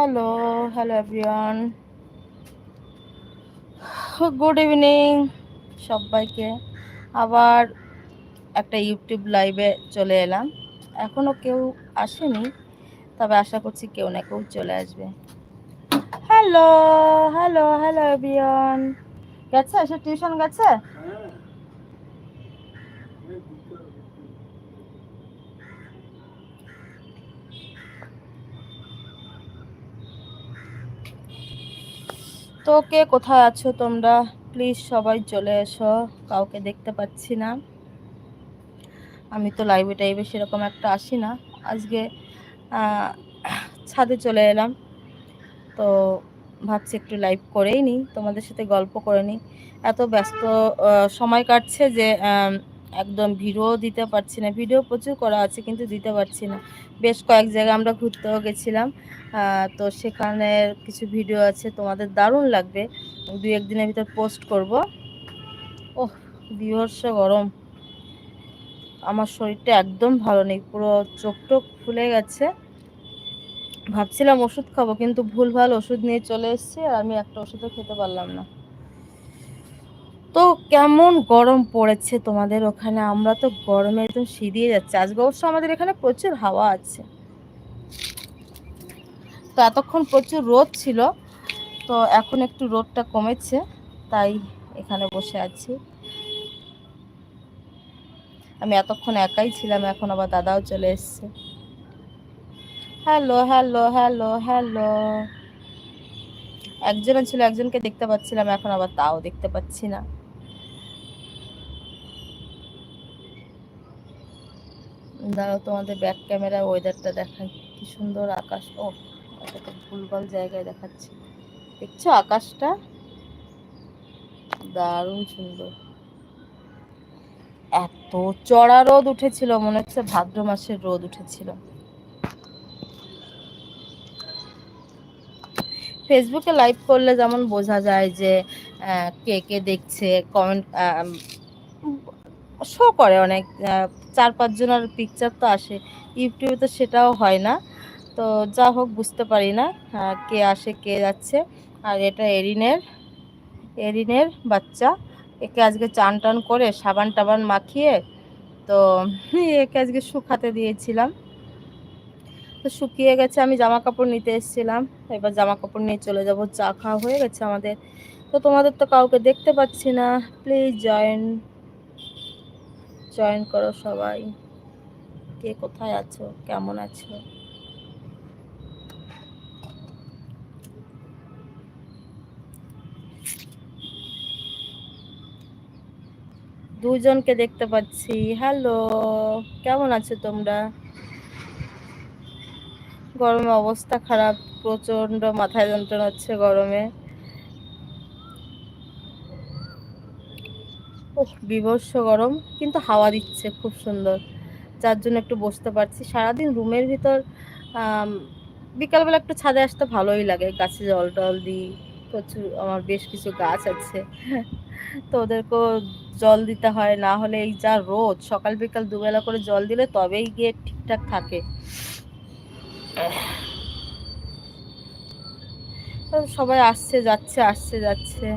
Hello hello everyone good evening সবাইকে। আবার একটা ইউটিউব লাইভে চলে এলাম। এখনও কেউ আসেনি, তবে আশা করছি কেউ না কেউ চলে আসবে। হ্যালো হ্যালো হ্যালো এভরিওয়ান গেছে? সে টিউশন গেছে? তো কে কোথায় আছো তোমরা? প্লিজ সবাই চলে এসো। কাউকে দেখতে পাচ্ছি না। আমি তো লাইভে টাইভে সেরকম একটা আসি না। আজকে ছাদে চলে এলাম। তো ভাবছি একটু লাইভ করেই নিই। তোমাদের সাথে গল্প করে নিই। এত ব্যস্ত সময় কাটছে যে একদম ভিডিও দিতে পারছি না, ভিডিও প্রচুর করা আছে কিন্তু দিতে পারছি না। বেশ কয়েক জায়গায় আমরা ঘুরতেও গেছিলাম তো সেখানে কিছু ভিডিও আছে, তোমাদের দারুণ লাগবে। দুই একদিনের ভিতর পোস্ট করব। ওহ বিভর্ষ গরম। আমার শরীরটা একদম ভালো নেই, পুরো চোখ টোক ফুলে গেছে। ভাবছিলাম ওষুধ খাব কিন্তু ভুল ভালো ওষুধ নিয়ে চলে এসেছি আর আমি একটা ওষুধও খেতে পারলাম না। তো কেমন গরম পড়েছে তোমাদের ওখানে? আমরা তো গরমে একদম সিঁড়িয়ে যাচ্ছে। আজকে অবশ্য আমাদের এখানে প্রচুর হাওয়া আছে। তো এতক্ষণ প্রচুর রোদ ছিল, তো এখন একটু রোদটা কমেছে, তাই এখানে বসে আছি। আমি এতক্ষণ একাই ছিলাম, এখন আবার দাদাও চলে এসছে। Hello hello hello hello. একজনের ছিল, একজনকে দেখতে পাচ্ছিলাম, এখন আবার তাও দেখতে পাচ্ছি না। দাঁড়াও, তোমাদের ব্যাক ক্যামেরা ওয়েদারটা দেখাই। কি সুন্দর আকাশ। ও ভুলভাল জায়গায় দেখাচ্ছে। দেখছ আকাশটা? দারুণ সুন্দর। এত চড়া রোদ উঠেছিল, মনে হচ্ছে ভাদ্র মাসের রোদ উঠেছিল। ফেসবুকে লাইভ করলে যেমন বোঝা যায় যে কে কে দেখছে কমেন্ট শো করে অনেক চার পাঁচজনের পিকচার তো আসে। ইউটিউবে তো সেটাও হয় না। তো যা হোক, বুঝতে পারি না কে আসে, কে যাচ্ছে। আর এটা এরিনের এরিনের বাচ্চা। একে আজকে চান টান করে সাবান টাবান মাখিয়ে, তো একে আজকে শুকাতে দিয়েছিলাম। তো শুকিয়ে গেছে, আমি জামা কাপড় নিতে এসেছিলাম। এবার জামা কাপড় নিয়ে চলে যাব, চা খাওয়া হয়ে গেছে আমাদের। তো তোমাদের তো কাউকে দেখতে পাচ্ছি না। প্লিজ জয়েন জয়েন করো সবাই। কে কোথায় আছো? কেমন আছো? দুজনকে দেখতে পাচ্ছি। হ্যালো, কেমন আছো তোমরা? গরমে অবস্থা খারাপ প্রচণ্ড মাথায় যন্ত্রণা হচ্ছে গরমে। বিভৎস গরম, কিন্তু হাওয়া দিচ্ছে খুব সুন্দর। যার জন্য একটু বসতে পারছি। সারাদিন রুমের ভিতর বিকালবেলা একটু ছাদে আসতে ভালোই লাগে। গাছে জল টল দিই, প্রচুর, আমার বেশ কিছু গাছ আছে। তো ওদেরকেও জল দিতে হয়, না হলে এই যা রোদ, সকাল বিকাল দুবেলা করে জল দিলে তবেই গিয়ে ঠিকঠাক থাকে। সবাই আসছে, যাচ্ছে আসছে, যাচ্ছে।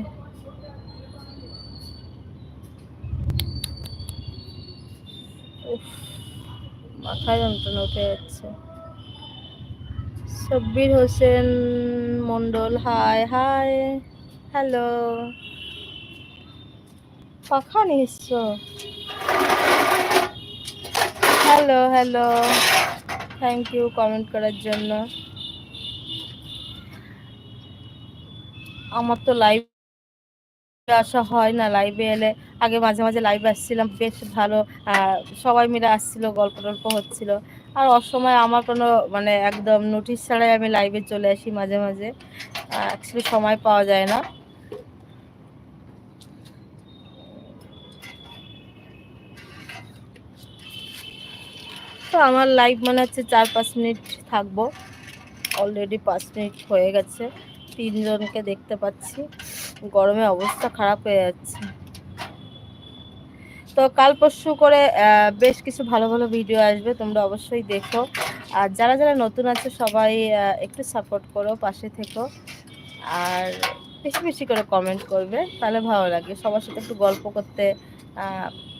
মাথায় যন্ত্রণা উঠে যাচ্ছে। Sabbir Hossain Mondal hi hi, hello. পাখা নিশ্চ hello hello. Thank you comment করার জন্য। আমার তো লাইভ আসা হয় না লাইভে এলে। আগে মাঝে মাঝে লাইভে আসছিলাম, বেশ ভালো সবাই মিলে আসছিল, গল্প টল্প হচ্ছিল। আর অসময় আমার কোনো মানে একদম নোটিশ ছাড়াই আমি লাইভে চলে আসি মাঝে মাঝে। অ্যাকচুয়ালি সময় পাওয়া যায় না। তো আমার লাইভ মনে হচ্ছে চার, পাঁচ মিনিট থাকব। অলরেডি পাঁচ মিনিট হয়ে গেছে। তিনজনকে দেখতে পাচ্ছি। গরমে অবস্থা খারাপ হয়ে যাচ্ছে। তো কাল পরশু করে বেশ কিছু ভালো ভালো ভিডিও আসবে, তোমরা অবশ্যই দেখো। আর যারা যারা নতুন আছে, সবাই একটু সাপোর্ট করো, পাশে থেকো। আর বেশি বেশি করে কমেন্ট করবে, তাহলে ভালো লাগে। সবার সাথে একটু গল্প করতে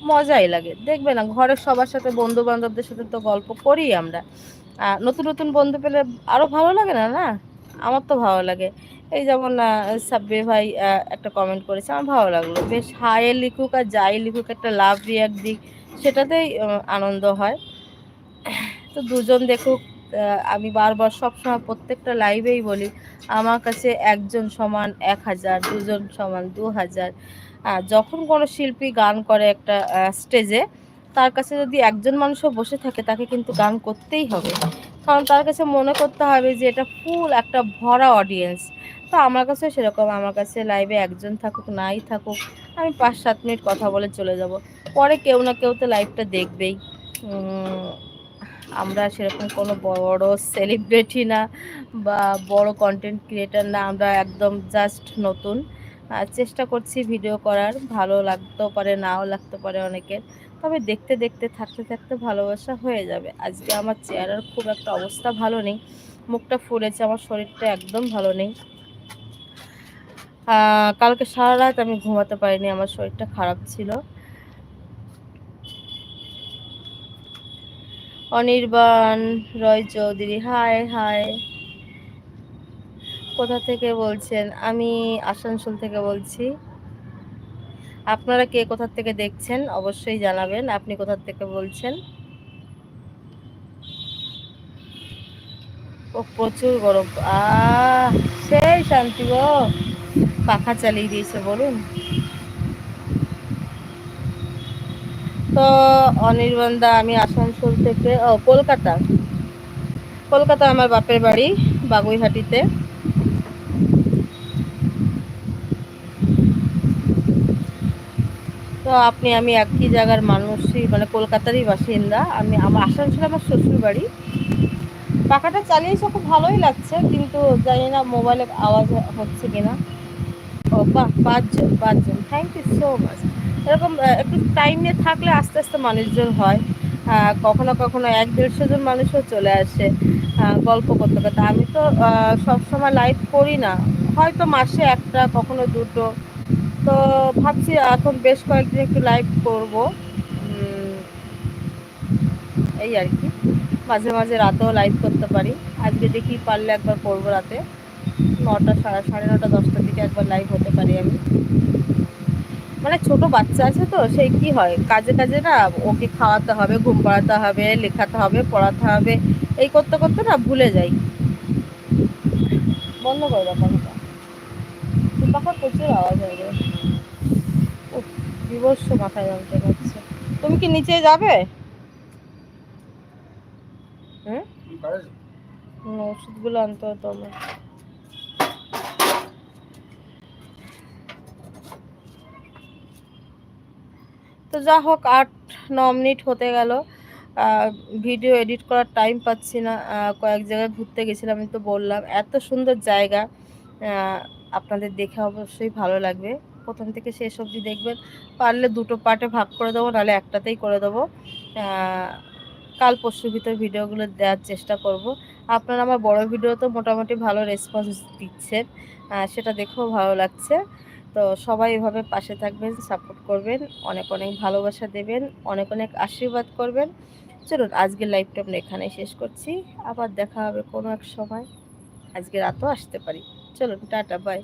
মজাই লাগে। দেখবে না ঘরের সবার সাথে বন্ধু বান্ধবদের সাথে তো গল্প করি আমরা। নতুন নতুন বন্ধু পেলে আরও ভালো লাগে না না? আমার তো ভালো লাগে। এই যেমন সাব্বির ভাই একটা কমেন্ট করেছে, আমার ভালো লাগল। বেশ হায়ে লিখুক আর যাই লিখুক, একটা লাভ রিয়াক্ট দিক, সেটাতেই আনন্দ হয়। তো দুজন দেখুক আমি বারবার সবসময় প্রত্যেকটা লাইভেই বলি, আমার কাছে একজন সমান এক হাজার, দুজন সমান দু হাজার। যখন কোনো শিল্পী গান করে একটা স্টেজে তার কাছে যদি একজন মানুষও বসে থাকে, তাকে কিন্তু গান করতেই হবে। কারণ তার কাছে মনে করতে হবে যে, এটা ফুল একটা ভরা অডিয়েন্স তো আমার কাছে সেরকম, আমার কাছে লাইভে একজন থাকুক, নাই থাকুক, আমি পাঁচ, সাত মিনিট কথা বলে চলে যাব। পরে কেউ না কেউ তো লাইভটা দেখবেই। আমরা সেরকম কোনো বড় সেলিব্রিটি না বা বড় কন্টেন্ট ক্রিয়েটার না, আমরা একদম জাস্ট নতুন। চেষ্টা করছি ভিডিও করার, ভালো লাগতেও পারে, নাও লাগতে পারে অনেকের। তবে দেখতে দেখতে, থাকতে থাকতে ভালোবাসা হয়ে যাবে। আজকে আমার চেহারার খুব একটা অবস্থা ভালো নেই। মুখটা ফুলেছে, আমার শরীরটা একদম ভালো নেই। কালকে সারা রাত আমি ঘুমাতে পারিনি, আমার শরীরটা খারাপ ছিল। অনির্বাণ, রয় চৌধুরী, হায় হায়। কোথা থেকে বলছেন? আমি আসানসোল থেকে বলছি। আপনারা কে কোথা থেকে দেখছেন অবশ্যই জানাবেন, আপনি কোথা থেকে বলছেন? ও, প্রচুর গরম। আহ, সেই শান্তি গো। পাখা চালিয়ে দিয়েছে, বলুন। তো অনির্বাণদা, আমি আসানসোল থেকে, ও, কলকাতা। কলকাতা আমার বাপের বাড়ি, বাগুইহাটিতে। তো আপনি, আমি একই জায়গার মানুষই মানে কলকাতারই বাসিন্দা। আমি, আমার আসানসোল আমার শ্বশুর বাড়ি। পাখাটা চালিয়েছে, খুব ভালোই লাগছে, কিন্তু জানি না মোবাইলে আওয়াজ হচ্ছে কিনা। ও, বাহ, পাঁচজন পাঁচজন। থ্যাংক ইউ সো মাচ এরকম একটু টাইম নিয়ে থাকলে আস্তে আস্তে মানুষজন হয়। কখনো কখনো এক দেড়শো জন মানুষও চলে আসে গল্প করতে করতে। আমি তো সবসময় লাইভ করি না। হয়তো মাসে একটা, কখনো দুটো। তো ভাবছি এখন বেশ কয়েকদিন একটু লাইভ করব। এই আর কি। মাঝে মাঝে রাতেও লাইভ করতে পারি। আজকে দেখি পারলে একবার করব রাতে। নটা সাড়ে সাড়ে নটা দশটার দিকে একবার লাইভ হতে পারি আমি। মানে ছোট বাচ্চা আছে তো সেই কি হয়? কাজে কাজে না ওকে খাওয়াতে হবে ঘুম পাড়াতে হবে লেখাতে হবে পড়াতে হবে এই করতে করতে না ভুলে যাই। বন্ধ করে দাও পাখাটা পাখা প্রচুর আওয়াজ হবে বিবর্ষ মাথায় যন্ত্রণা হচ্ছে। তুমি কি নিচে যাবে? হুম? ওষুধগুলো আনতে হতো আমার তো যা হোক, আট, ন মিনিট হতে গেল। ভিডিও এডিট করার টাইম পাচ্ছি না। কয়েক জায়গায় ঘুরতে গেছিলাম, আমি তো বললাম, এত সুন্দর জায়গা। আপনাদের দেখে অবশ্যই ভালো লাগবে। প্রথম থেকে শেষ অবধি দেখবেন। পারলে দুটো পার্টে ভাগ করে দেবো, নাহলে একটাতেই করে দেবো। কাল পরশুর ভিতর ভিডিওগুলো দেওয়ার চেষ্টা করব। আপনারা আমার বড় ভিডিও তো মোটামুটি ভালো রেসপন্স দিচ্ছেন। সেটা দেখেও ভালো লাগছে। তো সবাই এভাবে পাশে থাকবেন সাপোর্ট করবেন, অনেক অনেক ভালোবাসা দেবেন, অনেক অনেক আশীর্বাদ করবেন। চলুন, আজকের লাইফটা আমরা এখানেই শেষ করছি। আবার দেখা হবে কোনো এক সময়। আজকে রাতও আসতে পারি। চলুন, টাটা বাই